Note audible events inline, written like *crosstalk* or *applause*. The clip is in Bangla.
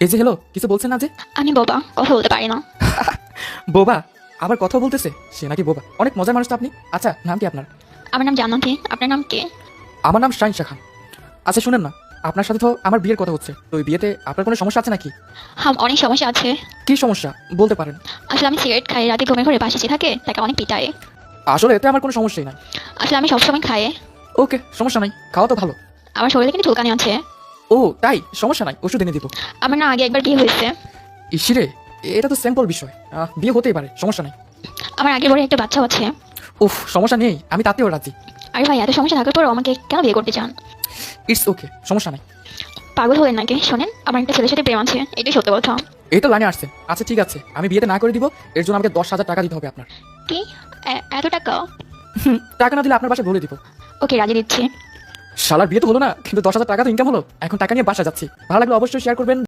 এই যে হ্যালো কিছু বলছেন না যে? আমি বোবা কথা বলতে পারি না। *laughs* বোবা আবার কথা বলতেছে? সে নাকি বোবা। অনেক মজার মানুষ তো আপনি। আচ্ছা নাম কি আপনার? আমার নাম জান্নাতি আপনার নাম কে? আমার নাম শাহিন শাহ খান আচ্ছা শুনেন না। আপনার সাথে তো আমার বিয়ের কথা হচ্ছে। তো ওই বিয়েতে আপনার কোনো সমস্যা আছে নাকি? হাম অনেক সমস্যা আছে। কি সমস্যা? বলতে পারেন। আসলে আমি সিগারেট খাই রাতে ঘুমের ঘরে বাসি থাকে তাকে অনেক পিটায়। আসলে এতে আমার কোনো সমস্যাই নাই। আসলে আমি সবসময় খাই। ওকে সমস্যা নাই। খাওয়া তো ভালো। আমার শরীরে কিন্তু চুলকানি আছে। ও তাই? সমস্যা নাই ওষুধ এনে দিব। আমার না আগে একবার বিয়ে হয়েছে? ইসিরে এটা তো সিম্পল বিষয়। আহ, বিয়ে হতেই পারে সমস্যা নাই। আমার আগের বড় একটা বাচ্চাও আছে। উফ সমস্যা নেই আমি তাতেও রাজি। আরে ভাই এত সমস্যা থাকার পরও আমাকে কেন বিয়ে করতে চান? ইটস ওকে সমস্যা নাই। পাগল হলেন নাকি? শোনেন আমার একটা ছেলের সাথে প্রেম আছে এটাই সত্য কথা। এই তো লাইনে আসছেন আচ্ছা ঠিক আছে আমি বিয়েতে না করে দিব এর জন্য আমাকে দশ হাজার টাকা দিতে হবে আপনার। কি? এ- এত টাকা? টাকা না দিলে আপনার বাসায় বলে দিব। ওকে রাজি দিচ্ছি। শালার বিয়ে তো হলো না, কিন্তু দশ হাজার টাকা তো ইনকাম হলো। এখন টাকা নিয়ে বাসা যাচ্ছি। ভালো লাগলে অবশ্যই শেয়ার করবেন।